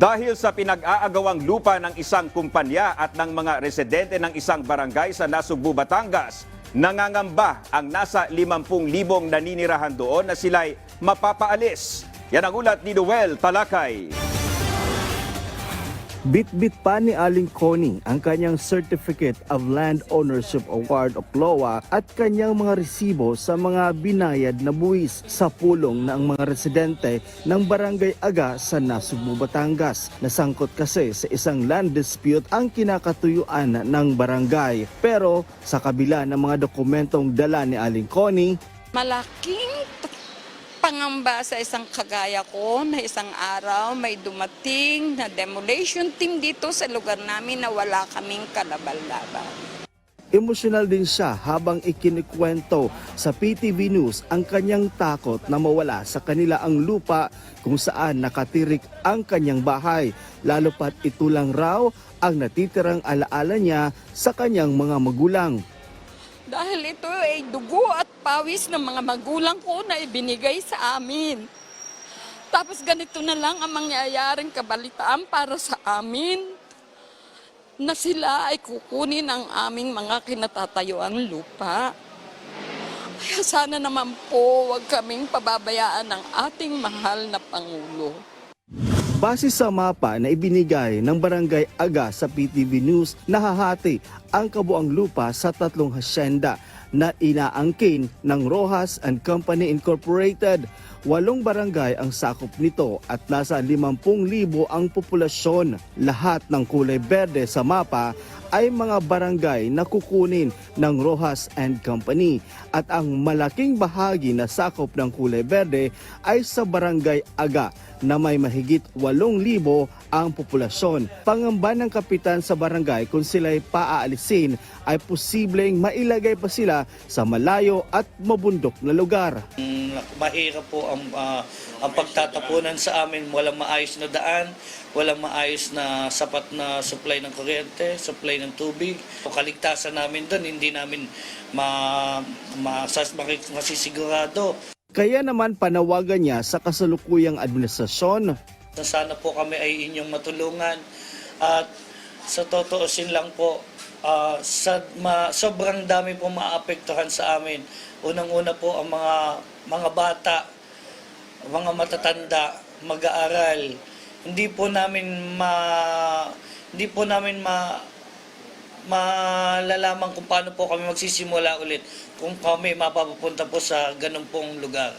Dahil sa pinag-aagawang lupa ng isang kumpanya at ng mga residente ng isang barangay sa Nasugbu, Batangas, nangangamba ang nasa 50,000 naninirahan doon na sila'y mapapaalis. Yan ang ulat ni Noel Talakay. Bit-bit pa ni Aling Connie ang kanyang Certificate of Land Ownership Award o CLOA at kanyang mga resibo sa mga binayad na buwis sa pulong ng mga residente ng Barangay Aga sa Nasugbu, Batangas. Nasangkot kasi sa isang land dispute ang kinakatuyuan ng barangay. Pero sa kabila ng mga dokumentong dala ni Aling Connie, malaking pangamba sa isang kagaya ko na isang araw may dumating na demolition team dito sa lugar namin na wala kaming kalabal-laban. Emosyonal din siya habang ikinikwento sa PTV News ang kanyang takot na mawala sa kanila ang lupa kung saan nakatirik ang kanyang bahay. Lalo pat ito lang raw ang natitirang alaala niya sa kanyang mga magulang. Dahil ito ay dugo at pawis ng mga magulang ko na ibinigay sa amin. Tapos ganito na lang ang mangyayaring kabalitaan para sa amin na sila ay kukunin ang aming mga kinatatayuang lupa. Kaya sana naman po wag kaming pababayaan ng ating mahal na Pangulo. Base sa mapa na ibinigay ng Barangay Aga sa PTV News, nahahati ang kabuang lupa sa tatlong hasyenda na inaangkin ng Rojas and Company Incorporated. Walong barangay ang sakop nito at nasa 50,000 ang populasyon. Lahat ng kulay berde sa mapa ay mga barangay na kukunin ng Rojas and Company at ang malaking bahagi na sakop ng kulay berde ay sa barangay Aga na may mahigit 8,000 ang populasyon. Pangamba ng kapitan sa barangay kung sila'y paaalisin ay posibleng mailagay pa sila sa malayo at mabundok na lugar. Mahirap po ang, ah, ang pagtatapunan sa amin. Walang maayos na daan, walang maayos na sapat na supply ng kuryente, supply ng tubig. Kaligtasan namin doon, hindi namin ma, masas, masisigurado Kaya naman panawagan niya sa kasalukuyang administrasyon na sana po kami ay inyong matulungan. At sa totoosin lang po, ah, sa, ma, sobrang dami po maapektuhan sa amin. Unang-una po ang mga mga bata, mga matatanda, mag-aaral. Hindi po namin ma hindi po namin ma malalaman kung paano po kami magsisimula ulit kung kami mapapapunta po sa ganun pong lugar.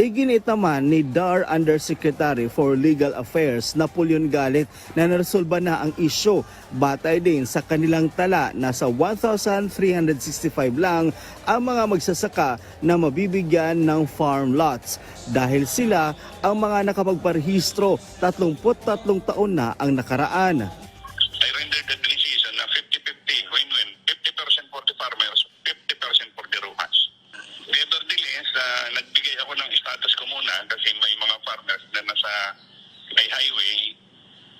Iginit naman ni DAR Undersecretary for Legal Affairs Napoleon Galit na naresolba na ang isyo batay din sa kanilang tala na sa 1,365 lang ang mga magsasaka na mabibigyan ng farm lots dahil sila ang mga nakapagparehistro 33 taon na ang nakaraan. I rendered the decision na 50-50 win-win. 50% for the farmers, 50% for the Rojas. Nevertheless, uh, nagbigay ako ng muna kasi may mga farmers na nasa may highway.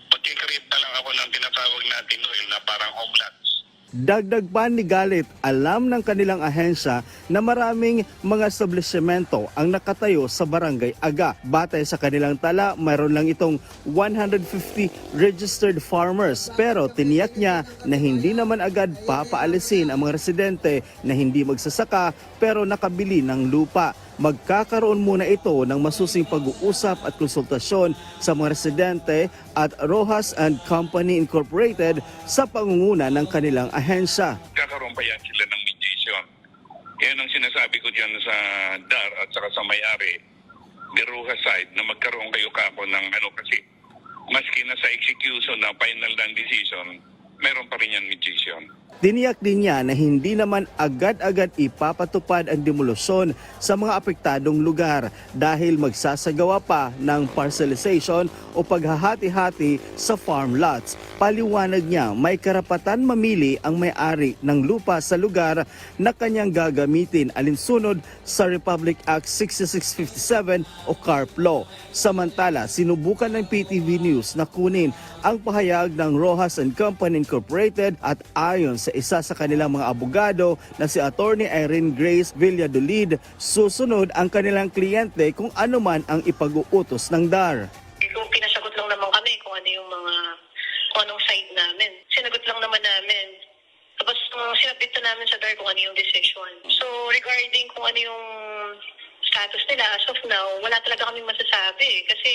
Magkikreate na lang ako ng tinatawag natin Noel na parang homelands. Dagdag pa ni Galit, alam ng kanilang ahensya na maraming mga establishmento ang nakatayo sa barangay Aga. Batay sa kanilang tala, mayroon lang itong 150 registered farmers. Pero tiniyak niya na hindi naman agad papaalisin ang mga residente na hindi magsasaka pero nakabili ng lupa. Magkakaroon muna ito ng masusing pag-uusap at konsultasyon sa mga residente at Rojas and Company Incorporated sa pangunguna ng kanilang ahensya. Kakaroon pa yan sila ng mediation. Yan ang sinasabi ko dyan sa DAR at saka sa may-ari, the Rojas side, na magkaroon kayo kako ng ano kasi, maski na sa execution na final land decision, meron pa rin yan mediation. Tiniyak din niya na hindi naman agad-agad ipapatupad ang demolusyon sa mga apektadong lugar dahil magsasagawa pa ng parcelization o paghahati-hati sa farm lots. Paliwanag niya may karapatan mamili ang may-ari ng lupa sa lugar na kanyang gagamitin alinsunod sa Republic Act 6657 o CARP Law. Samantala, sinubukan ng PTV News na kunin ang pahayag ng Rojas and Company Incorporated at ayon sa isa sa kanilang mga abogado na si Attorney Irene Grace Villadolid, susunod ang kanilang kliyente kung ano man ang ipag-uutos ng DAR. Eh, kung pinasagot lang naman kami kung ano yung mga, kung anong side namin. Sinagot lang naman namin. Tapos um, sinabit na namin sa DAR kung ano yung decision. So regarding kung ano yung status nila as of now, wala talaga kami masasabi eh. kasi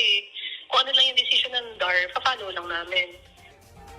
kung ano lang yung decision ng DAR, papalo lang namin.